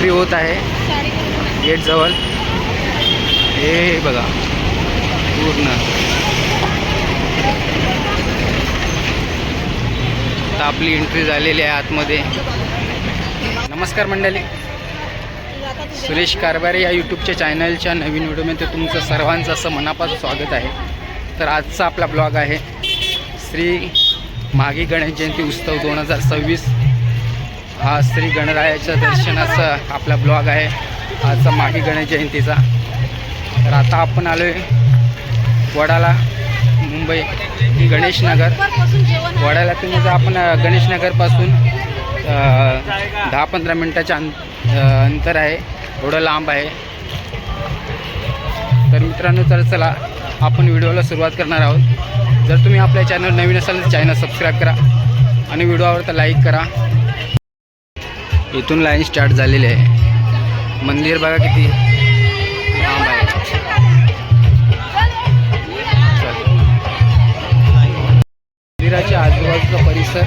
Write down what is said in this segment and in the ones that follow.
Entry होत आहे. गेटजवळ हे बघा. पूर्ण. आता आपली एंट्री झालेली आहे आतमध्ये. नमस्कार मंडळी. सुरेश कारभारे या यूट्यूबच्या चॅनलच्या नवीन व्हिडिओमध्ये तुमचं सर्वांचं असं मनापासून स्वागत आहे. तर आजचा आपला ब्लॉग आहे. श्री मागी गणेश जयंती उत्सव दोन हजार सव्वीस. हा श्री गणरायाच्या दर्शनाचा आपला ब्लॉग आहे. आजचा मागी गणेश जयंतीचा. तर आता आपण आलो आहे वडाला मुंबई गणेशनगर वडाला तुम्ही जर आपण गणेशनगरपासून दहा पंधरा मिनटाच्या अंतर आहे. थोडं लांब आहे. तर मित्रांनो तर चला आपण व्हिडिओला सुरुवात करणार आहोत. जर तुम्ही आपल्या चॅनल नवीन असाल तर चॅनल सबस्क्राईब करा. आणि व्हिडिओ आवडता लाईक करा. इथून लाईन स्टार्ट झालेली आहे. मंदिर बघा किती लांब आहे. मंदिराच्या आजूबाजूचा परिसर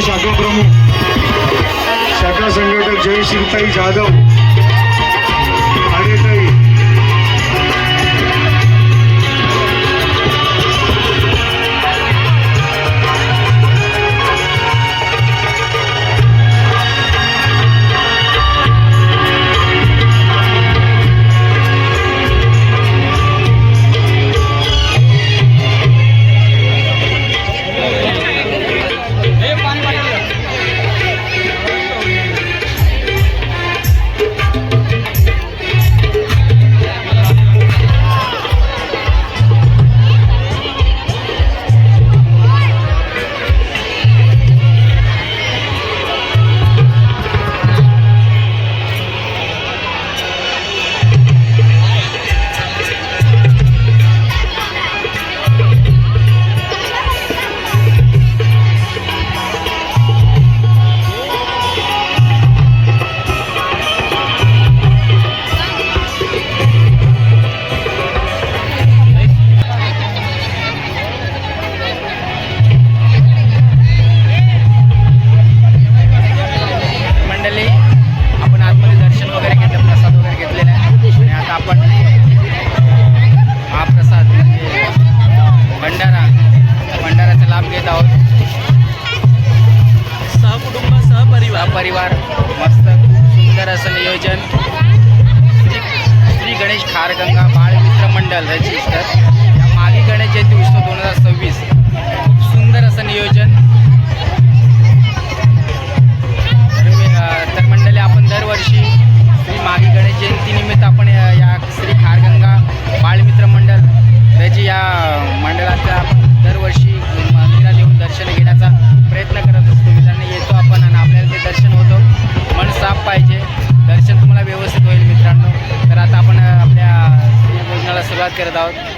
શાખા પ્રમુખ. શાખા સંગઠક જય જાદવ भंडारा. भंडाराचा लाभ घेत आहोत. सहकुटुंब सहपरिवार. परिवार मस्त सुंदर असं नियोजन. श्री गणेश खारगंगा बाळमित्र मंडळ रजिस्टर. मागे गणेश जयंती उत्सव दोन हजार सव्वीस. सुंदर असं नियोजन. मुलाकात करत आहोत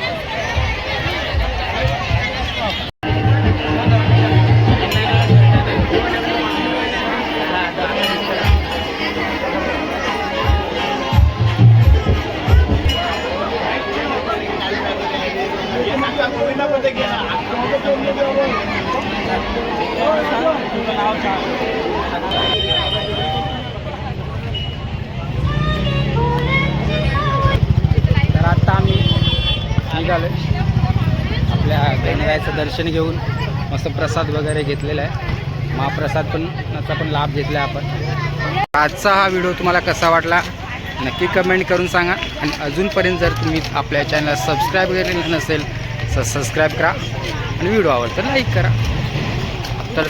Thank you. निघालो आपल्या गणरायाचं दर्शन घेऊन मस्त प्रसाद वगैरे घेतलेला आहे. महाप्रसाद पण पण लाभ घेतला आपण. आजचा हा व्हिडिओ तुम्हाला कसा वाटला? नक्की कमेंट करून सांगा. आणि अजूनपर्यंत जर तुम्ही आपल्या चॅनलला सबस्क्राईब केलेलं नसेल तर सबस्क्राईब करा. आणि व्हिडिओ आवडतं लाईक करा. तर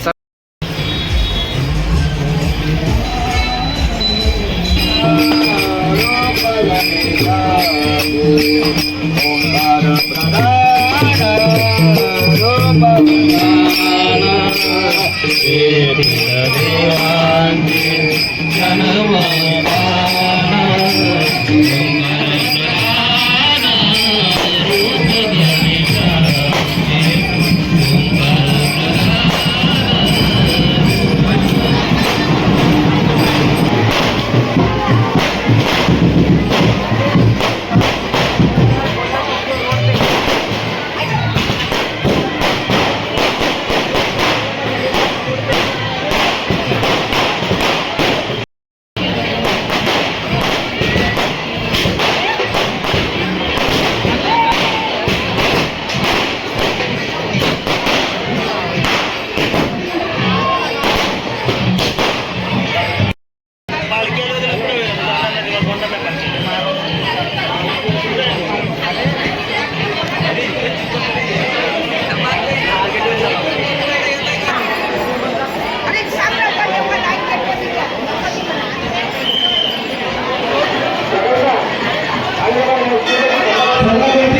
రంగారెడ్డి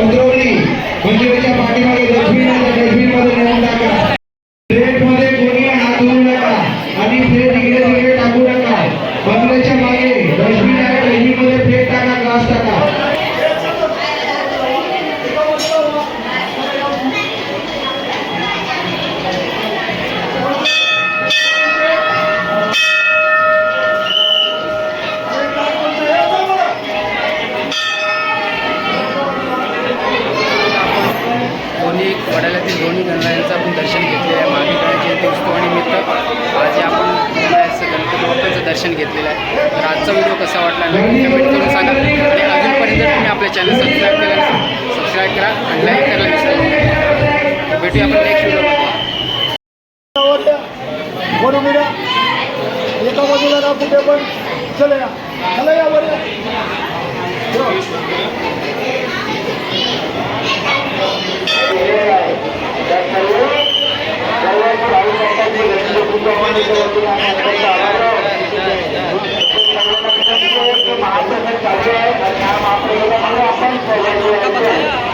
पंद्रह ভিডিওটি আমরা নেক্সট ভিডিও